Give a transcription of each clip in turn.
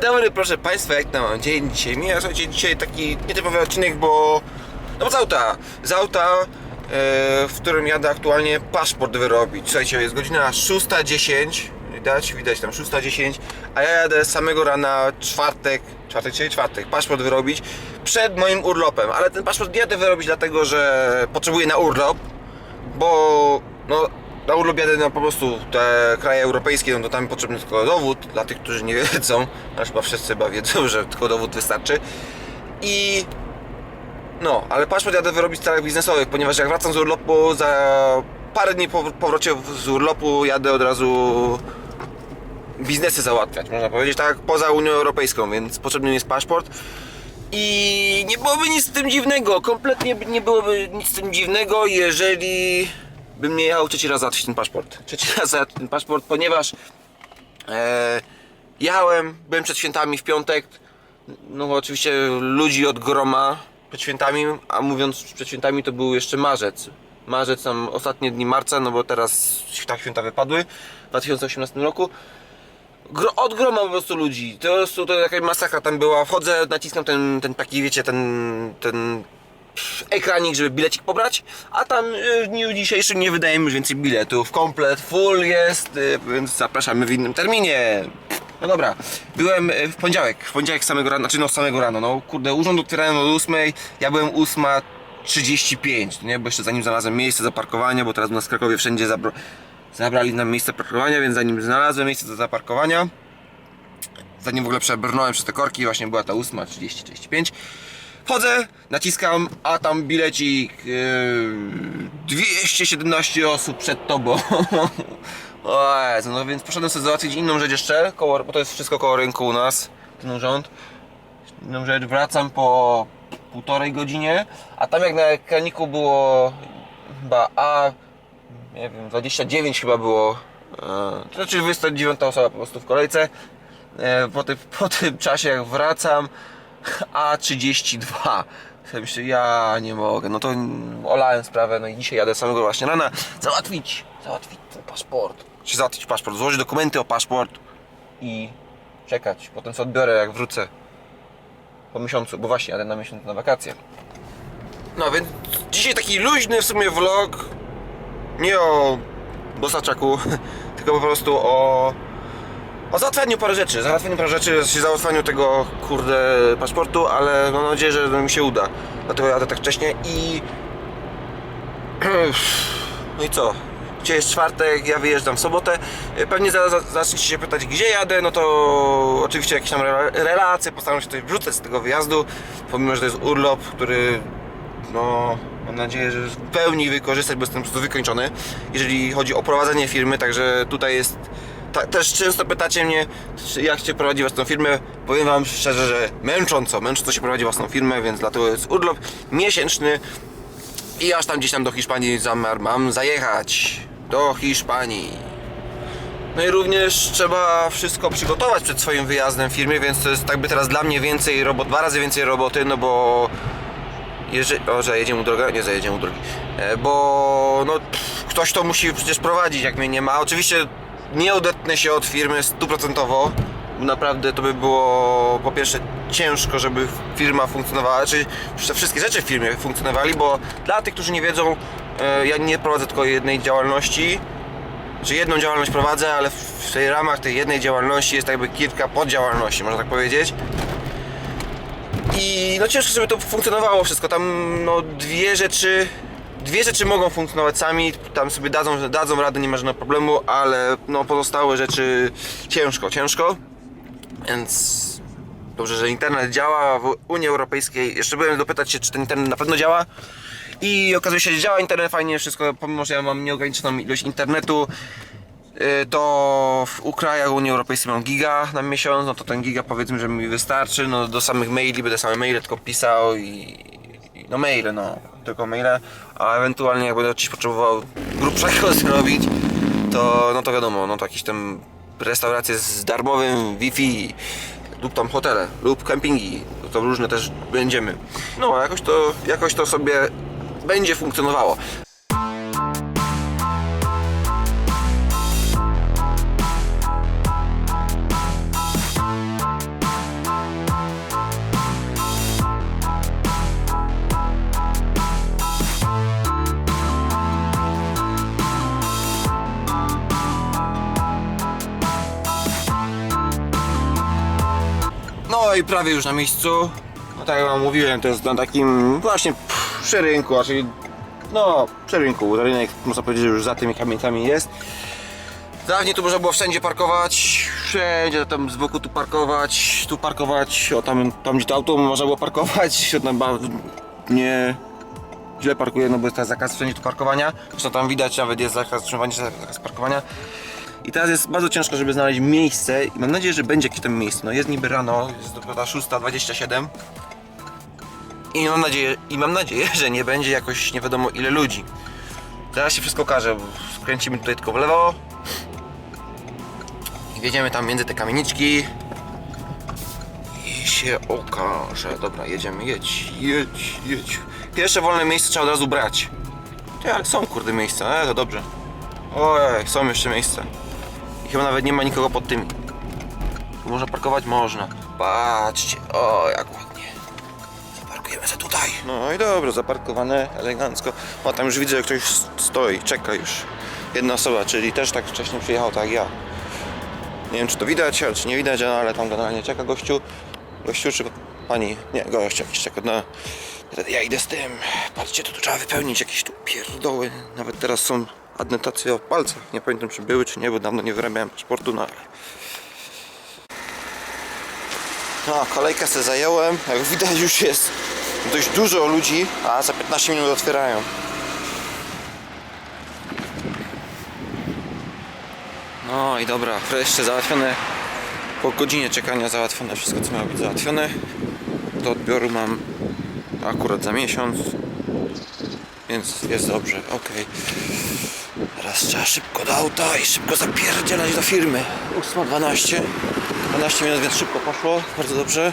dobry, proszę Państwa, jak tam dzień dzisiaj mija? Słuchajcie, dzisiaj taki nietypowy odcinek, bo... No bo z auta, z auta, e, w którym jadę aktualnie paszport wyrobić. Słuchajcie, jest godzina 6.10, widać, widać tam 6.10, a ja jadę samego rana, czwartek, czwartek, czyli czwartek, paszport wyrobić przed moim urlopem, ale ten paszport nie jadę wyrobić dlatego, że potrzebuję na urlop, bo no, na urlop jadę no, po prostu te kraje europejskie, no to tam potrzebny tylko dowód, dla tych, którzy nie wiedzą, a chyba wszyscy chyba wiedzą, że tylko dowód wystarczy. I no, ale paszport jadę wyrobić w celach biznesowych, ponieważ jak wracam z urlopu, za parę dni po powrocie z urlopu jadę od razu biznesy załatwiać, można powiedzieć, tak, poza Unią Europejską, więc potrzebny jest paszport. I nie byłoby nic z tym dziwnego, kompletnie nie byłoby nic z tym dziwnego, jeżeli bym nie jechał trzeci raz załatwić ten paszport. Trzeci raz załatwić ten paszport, ponieważ e, jechałem, byłem przed świętami w piątek, no oczywiście ludzi od groma przed świętami, a mówiąc przed świętami to był jeszcze marzec. Marzec, tam ostatnie dni marca, no bo teraz tak święta wypadły w 2018 roku. Gro, od groma po prostu ludzi. To, jest- to jakaś masakra tam była. Wchodzę, naciskam ten, ten taki, wiecie, ten, ten ekranik, żeby bilecik pobrać, a tam y, w dniu dzisiejszym nie wydajemy już więcej biletów. Komplet, full jest, y, więc zapraszamy w innym terminie. No dobra, byłem y, w poniedziałek, w poniedziałek samego rana, znaczy no samego rana, no kurde, urząd otwierałem od 8, ja byłem 8.35, nie, bo jeszcze zanim znalazłem miejsce zaparkowania, bo teraz u nas w Krakowie wszędzie zabrali nam miejsce parkowania, więc zanim znalazłem miejsce do zaparkowania, zanim w ogóle przebrnąłem przez te korki, właśnie była ta 8.30-35, Wchodzę, naciskam, a tam bilecik yy, 217 osób przed tobą. Jezu, no więc poszedłem sobie załatwić inną rzecz jeszcze, koło, bo to jest wszystko koło rynku u nas, ten urząd. Inną rzecz, wracam po półtorej godzinie, a tam jak na ekraniku było chyba A, nie wiem, 29 chyba było, e, to znaczy 29 osoba po prostu w kolejce. E, po, tym, po tym czasie jak wracam, A32. Sobie Myślę, ja nie mogę. No to olałem sprawę, no i dzisiaj jadę samego właśnie rana załatwić, załatwić ten paszport. Czy załatwić paszport, złożyć dokumenty o paszport i czekać. Potem co odbiorę jak wrócę po miesiącu, bo właśnie jadę na miesiąc na wakacje. No więc dzisiaj taki luźny w sumie vlog. Nie o bosaczaku, tylko po prostu o o załatwianiu parę rzeczy, załatwianiu parę rzeczy, znaczy załatwianiu tego kurde paszportu, ale mam nadzieję, że mi się uda. Dlatego jadę tak wcześnie i... No i co? Gdzie jest czwartek, ja wyjeżdżam w sobotę. Pewnie zaraz za, zaczniecie się pytać, gdzie jadę, no to oczywiście jakieś tam rela- relacje, postaram się coś wrzucać z tego wyjazdu, pomimo, że to jest urlop, który no mam nadzieję, że w pełni wykorzystać, bo jestem po prostu wykończony, jeżeli chodzi o prowadzenie firmy, także tutaj jest ta, też często pytacie mnie, jak się prowadzi własną firmę. Powiem Wam szczerze, że męcząco, męcząco się prowadzi własną firmę, więc dlatego jest urlop miesięczny i aż tam gdzieś tam do Hiszpanii zamiar mam zajechać. Do Hiszpanii. No i również trzeba wszystko przygotować przed swoim wyjazdem w firmie, więc to jest tak by teraz dla mnie więcej robot, dwa razy więcej roboty, no bo jeżeli, o, że jedzie mu droga, nie zajedzie mu drogi, e, bo no pff, ktoś to musi przecież prowadzić, jak mnie nie ma. Oczywiście nie odetnę się od firmy stuprocentowo. Naprawdę to by było po pierwsze ciężko, żeby firma funkcjonowała, czy że wszystkie rzeczy w firmie funkcjonowali, bo dla tych, którzy nie wiedzą, e, ja nie prowadzę tylko jednej działalności, że jedną działalność prowadzę, ale w tej ramach tej jednej działalności jest jakby kilka poddziałalności, można tak powiedzieć. I no ciężko, żeby to funkcjonowało wszystko. Tam no dwie rzeczy, dwie rzeczy mogą funkcjonować sami, tam sobie dadzą, dadzą radę, nie ma żadnego problemu, ale no pozostałe rzeczy ciężko, ciężko. Więc dobrze, że internet działa w Unii Europejskiej. Jeszcze byłem dopytać się, czy ten internet na pewno działa. I okazuje się, że działa internet fajnie, wszystko, pomimo, że ja mam nieograniczoną ilość internetu, y, to w krajach Unii Europejskiej mam giga na miesiąc, no to ten giga powiedzmy, że mi wystarczy, no do samych maili będę same maile tylko pisał i no maile, no, tylko maile, a ewentualnie jak będę potrzebował grubszego zrobić, to no to wiadomo, no to jakieś tam restauracje z darmowym Wi-Fi lub tam hotele, lub kempingi, to, to różne też będziemy. No, jakoś to, jakoś to sobie będzie funkcjonowało. Prawie już na miejscu. No tak jak wam mówiłem, to jest na takim właśnie pff, rynku, czyli no przy. Rynek można powiedzieć, że już za tymi kamienicami jest. Dawniej tu można było wszędzie parkować, wszędzie tam z boku tu parkować, tu parkować, o tam, tam gdzie to auto można było parkować, o tam nie źle parkuję, no bo jest zakaz wszędzie tu parkowania, zresztą tam widać nawet jest zakaz zakaz parkowania. I teraz jest bardzo ciężko, żeby znaleźć miejsce i mam nadzieję, że będzie jakieś tam miejsce. No jest niby rano, jest dopiero 6.27 i mam nadzieję, i mam nadzieję, że nie będzie jakoś nie wiadomo ile ludzi. Teraz się wszystko okaże, skręcimy tutaj tylko w lewo i wjedziemy tam między te kamieniczki i się okaże. Dobra, jedziemy, jedź, jedź, jedź. Pierwsze wolne miejsce trzeba od razu brać. Ty, ale są kurde miejsca, e, to dobrze. Ojej, są jeszcze miejsca. I chyba nawet nie ma nikogo pod tymi. Można parkować? Można. Patrzcie, o jak ładnie. Zaparkujemy się tutaj. No i dobrze, zaparkowane elegancko. O, tam już widzę, że ktoś stoi, czeka już. Jedna osoba, czyli też tak wcześniej przyjechał, tak jak ja. Nie wiem, czy to widać, czy nie widać, no, ale tam generalnie czeka gościu. Gościu czy pani? Nie, gość jakiś czeka na... Ja idę z tym. Patrzcie, to tu trzeba wypełnić jakieś tu pierdoły. Nawet teraz są adnotacje o palcach. Nie pamiętam, czy były, czy nie, bo dawno nie wyrabiałem paszportu, ale... No, kolejkę sobie zająłem. Jak widać już jest dość dużo ludzi, a za 15 minut otwierają. No i dobra, wreszcie załatwione. Po godzinie czekania załatwione wszystko, co miało być załatwione. Do odbioru mam akurat za miesiąc. Więc jest dobrze, okej. Teraz trzeba szybko do auta i szybko zapierdzielać do firmy. 8.12. 12 minut, więc szybko poszło. Bardzo dobrze.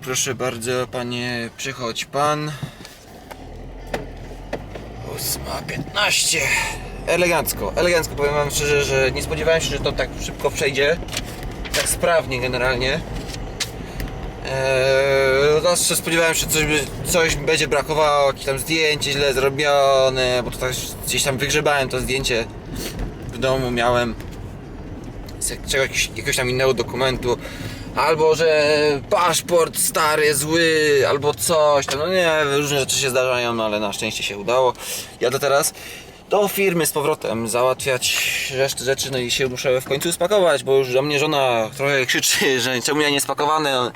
Proszę bardzo, panie, przychodź pan. 8.15. Elegancko, elegancko powiem wam szczerze, że nie spodziewałem się, że to tak szybko przejdzie. Tak sprawnie generalnie. Eee, zawsze spodziewałem się, że coś, coś będzie brakowało, jakieś tam zdjęcie źle zrobione, bo to tak gdzieś tam wygrzebałem to zdjęcie w domu, miałem z czegoś, jakiegoś tam innego dokumentu, albo że paszport stary, zły, albo coś no nie, różne rzeczy się zdarzają, no ale na szczęście się udało. Jadę teraz do firmy z powrotem załatwiać resztę rzeczy, no i się muszę w końcu spakować, bo już do mnie żona trochę krzyczy, że czemu ja nie spakowany, no,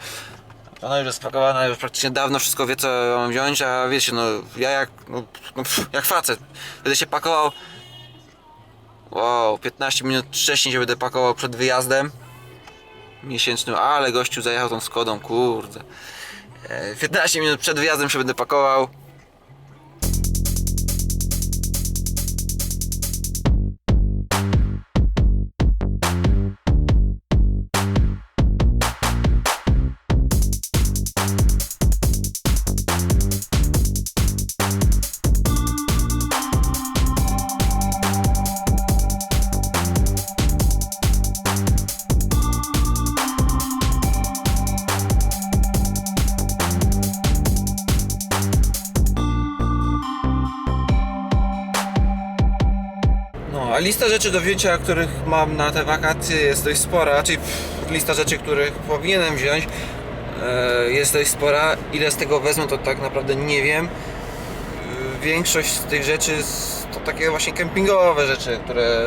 ona już jest spakowana, już praktycznie dawno wszystko wie co mam wziąć, a wiecie, no ja jak, no, no, jak facet, będę się pakował Wow, 15 minut wcześniej się będę pakował przed wyjazdem miesięcznym, ale gościu zajechał tą Skodą, kurde. E, 15 minut przed wyjazdem się będę pakował. No, a lista rzeczy do wzięcia, których mam na te wakacje jest dość spora, czyli pff, lista rzeczy, których powinienem wziąć e, jest dość spora. Ile z tego wezmę, to tak naprawdę nie wiem. E, Większość z tych rzeczy to takie właśnie kempingowe rzeczy, które,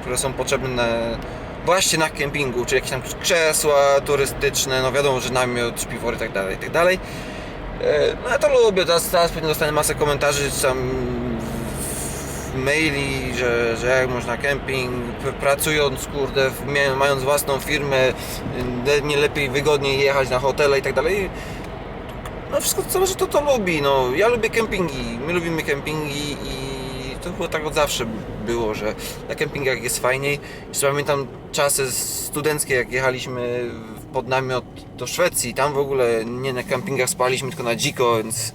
które są potrzebne właśnie na kempingu, czy jakieś tam krzesła turystyczne, no wiadomo, że namiot, śpiwory i tak dalej, i tak. E, No ja to lubię, teraz, teraz pewnie dostanę masę komentarzy, czy tam maili, że, że jak można kemping, pracując, kurde, mając własną firmę, y, nie lepiej, wygodniej jechać na hotele i tak dalej. No wszystko zależy, to to lubi, no. Ja lubię kempingi, my lubimy kempingi i to było tak od zawsze było, że na kempingach jest fajniej. Jeszcze pamiętam czasy studenckie, jak jechaliśmy pod namiot do Szwecji, tam w ogóle nie na kempingach spaliśmy, tylko na dziko, więc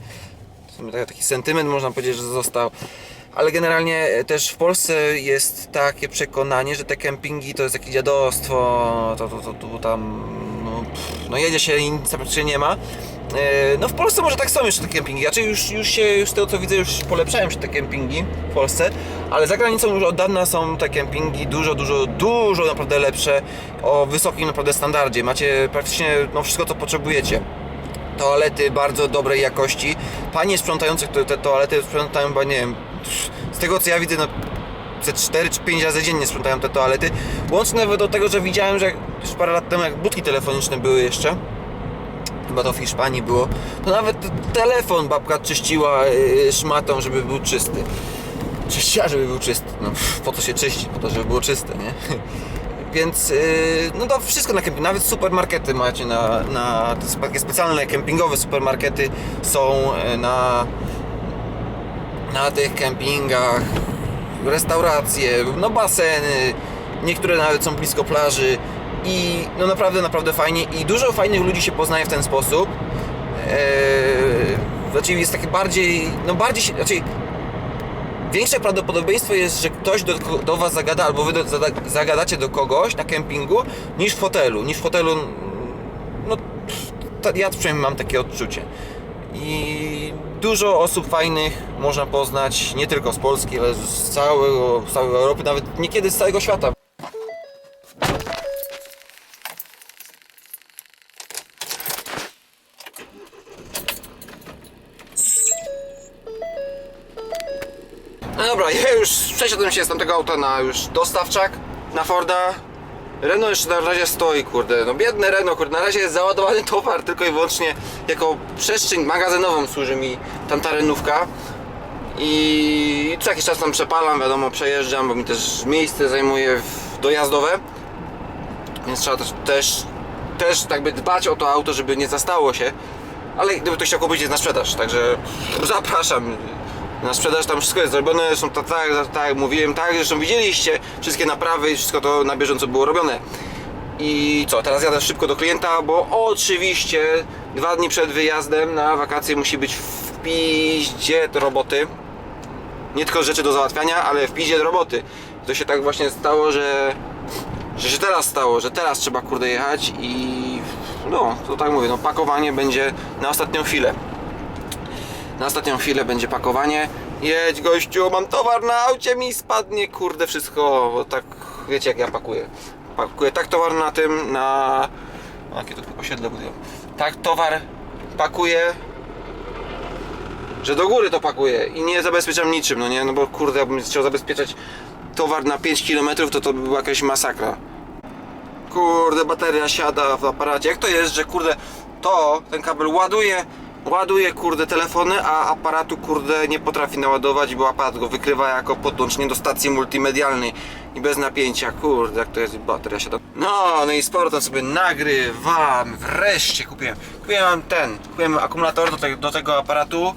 taki sentyment można powiedzieć, że został. Ale generalnie też w Polsce jest takie przekonanie, że te kempingi to jest jakieś dziadostwo, to, to, to, to tam, no, pff, no jedzie się i nic praktycznie nie ma. E, No w Polsce może tak są jeszcze te kempingi, znaczy już, już się, już tego co widzę, już polepszają się te kempingi w Polsce, ale za granicą już od dawna są te kempingi dużo, dużo, dużo naprawdę lepsze, o wysokim naprawdę standardzie. Macie praktycznie no, wszystko co potrzebujecie toalety bardzo dobrej jakości. Panie sprzątających te, te toalety sprzątają, chyba nie wiem, z tego co ja widzę, no ze 4 czy 5 razy dziennie sprzątają te toalety. Łącznie nawet do tego, że widziałem, że już parę lat temu, jak budki telefoniczne były jeszcze, chyba to w Hiszpanii było, to nawet telefon babka czyściła yy, szmatą, żeby był czysty. Czyściła, żeby był czysty. No po co się czyści? Po to, żeby było czyste, nie? Więc yy, no to wszystko na kempingu, nawet supermarkety macie na, na takie specjalne kempingowe supermarkety są na, na tych kempingach, restauracje, no baseny, niektóre nawet są blisko plaży i no naprawdę, naprawdę fajnie i dużo fajnych ludzi się poznaje w ten sposób. Eee, znaczy jest takie bardziej, no bardziej znaczy Większe prawdopodobieństwo jest, że ktoś do, do Was zagada, albo Wy do, zagadacie do kogoś na kempingu, niż w hotelu. Niż w hotelu, no ja przynajmniej mam takie odczucie. I dużo osób fajnych można poznać, nie tylko z Polski, ale z całego, z całej Europy, nawet niekiedy z całego świata. No dobra, ja już przesiadłem się z tamtego auta na już dostawczak, na Forda. Renault jeszcze na razie stoi, kurde. No biedne Renault, kurde. Na razie jest załadowany towar tylko i wyłącznie jako przestrzeń magazynową służy mi tamta renówka. I co jakiś czas tam przepalam, wiadomo, przejeżdżam, bo mi też miejsce zajmuje dojazdowe. Więc trzeba też, też, też tak by dbać o to auto, żeby nie zastało się. Ale gdyby ktoś chciał kupić, jest na sprzedaż, także zapraszam. Na sprzedaż tam wszystko jest zrobione, zresztą tak, tak, tak mówiłem, tak, zresztą widzieliście wszystkie naprawy wszystko to na bieżąco było robione. I co, teraz jadę szybko do klienta, bo oczywiście dwa dni przed wyjazdem na wakacje musi być w piździe roboty. Nie tylko rzeczy do załatwiania, ale w piździe roboty. To się tak właśnie stało, że że się teraz stało, że teraz trzeba kurde jechać i no, to tak mówię, no pakowanie będzie na ostatnią chwilę. Na ostatnią chwilę będzie pakowanie. Jedź gościu, mam towar na aucie, mi spadnie kurde wszystko, bo tak wiecie jak ja pakuję. Pakuję tak towar na tym, na... Jakie to osiedle budują. Tak towar pakuję, że do góry to pakuję i nie zabezpieczam niczym, no nie, no bo kurde, jakbym chciał zabezpieczać towar na 5 km, to to by była jakaś masakra. Kurde, bateria siada w aparacie. Jak to jest, że kurde, to, ten kabel ładuje, ładuje kurde telefony, a aparatu kurde nie potrafi naładować, bo aparat go wykrywa jako podłączenie do stacji multimedialnej i bez napięcia. Kurde, jak to jest, bateria siada. No, no i sporo tam sobie nagrywam. Wreszcie kupiłem. Kupiłem ten, kupiłem akumulator do, te, do tego aparatu.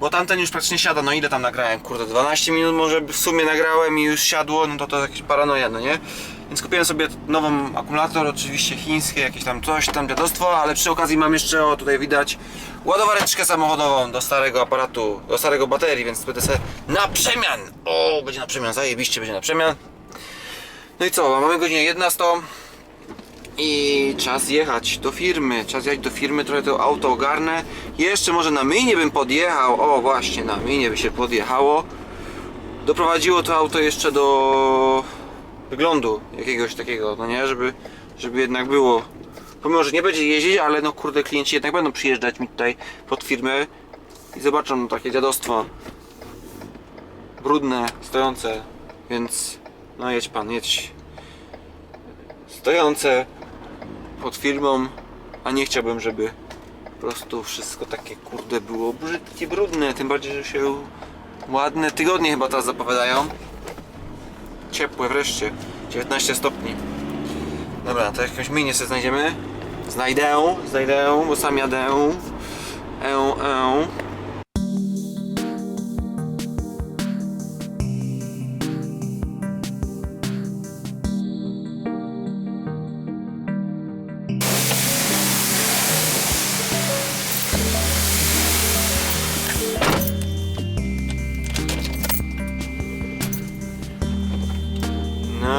Bo tamten już praktycznie siada, no ile tam nagrałem? Kurde, 12 minut może w sumie nagrałem i już siadło, no to to jakieś paranoja, no nie? Więc kupiłem sobie nową akumulator, oczywiście chińskie, jakieś tam coś tam dziadostwo, ale przy okazji mam jeszcze, o tutaj widać, ładowareczkę samochodową do starego aparatu, do starego baterii, więc będę sobie na przemian! O, będzie na przemian, zajebiście będzie na przemian. No i co, mamy godzinę 11 i czas jechać do firmy. Czas jechać do firmy, trochę to auto ogarnę. Jeszcze może na minie bym podjechał. O, właśnie, na minie by się podjechało. Doprowadziło to auto jeszcze do wyglądu jakiegoś takiego, no nie, żeby, żeby jednak było. Pomimo, że nie będzie jeździć, ale no kurde, klienci jednak będą przyjeżdżać mi tutaj pod firmę i zobaczą no, takie dziadostwo. Brudne, stojące, więc no jedź pan, jedź. Stojące, pod firmą, a nie chciałbym, żeby po prostu wszystko takie kurde było brzydkie, brudne, tym bardziej, że się ładne tygodnie chyba teraz zapowiadają. Ciepłe wreszcie, 19 stopni. Dobra, to jakąś minię sobie znajdziemy. Znajdę, znajdę, bo sam jadę. E, e.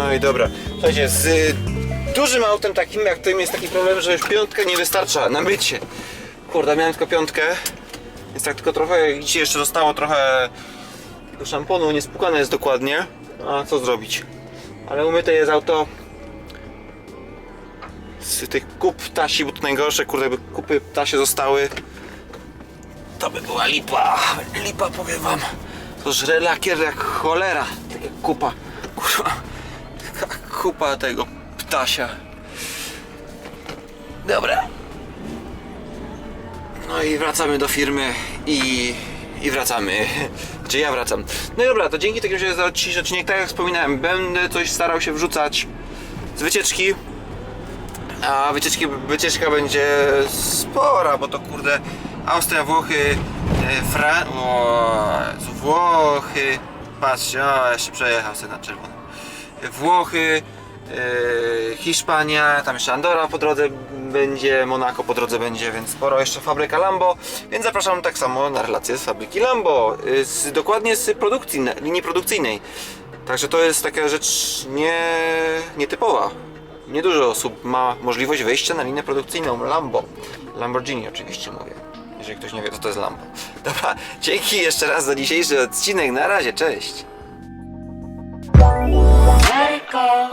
No i dobra. Słuchajcie, z y, dużym autem takim jak tym jest taki problem, że już piątka nie wystarcza na mycie. Kurde, miałem tylko piątkę, więc tak tylko trochę, dzisiaj jeszcze zostało trochę szamponu, niespłukane jest dokładnie. A co zrobić? Ale umyte jest auto z tych kup ptasi, bo to najgorsze, kurde, jakby kupy ptasie zostały. To by była lipa, lipa powiem wam. To żre lakier jak cholera, tak jak kupa, kurwa, kupa tego ptasia. Dobra. No i wracamy do firmy i, i wracamy. Czy ja wracam. No i dobra, to dzięki takim razie za dzisiejszy odcinek, tak jak wspominałem, będę coś starał się wrzucać z wycieczki. A wycieczki, wycieczka będzie spora, bo to kurde Austria, Włochy, e, Fran... O, Włochy... Patrzcie, o, jeszcze przejechał sobie na czerwono. Włochy, e, Hiszpania, tam jeszcze Andora po drodze będzie, Monako po drodze będzie, więc sporo jeszcze fabryka Lambo, więc zapraszam tak samo na relacje z fabryki Lambo, e, z, dokładnie z produkcji, linii produkcyjnej. Także to jest taka rzecz nie, nietypowa. Niedużo osób ma możliwość wejścia na linię produkcyjną Lambo. Lamborghini oczywiście mówię. Jeżeli ktoś nie wie, co to jest Lambo. Dobra, dzięki jeszcze raz za dzisiejszy odcinek. Na razie, cześć. call.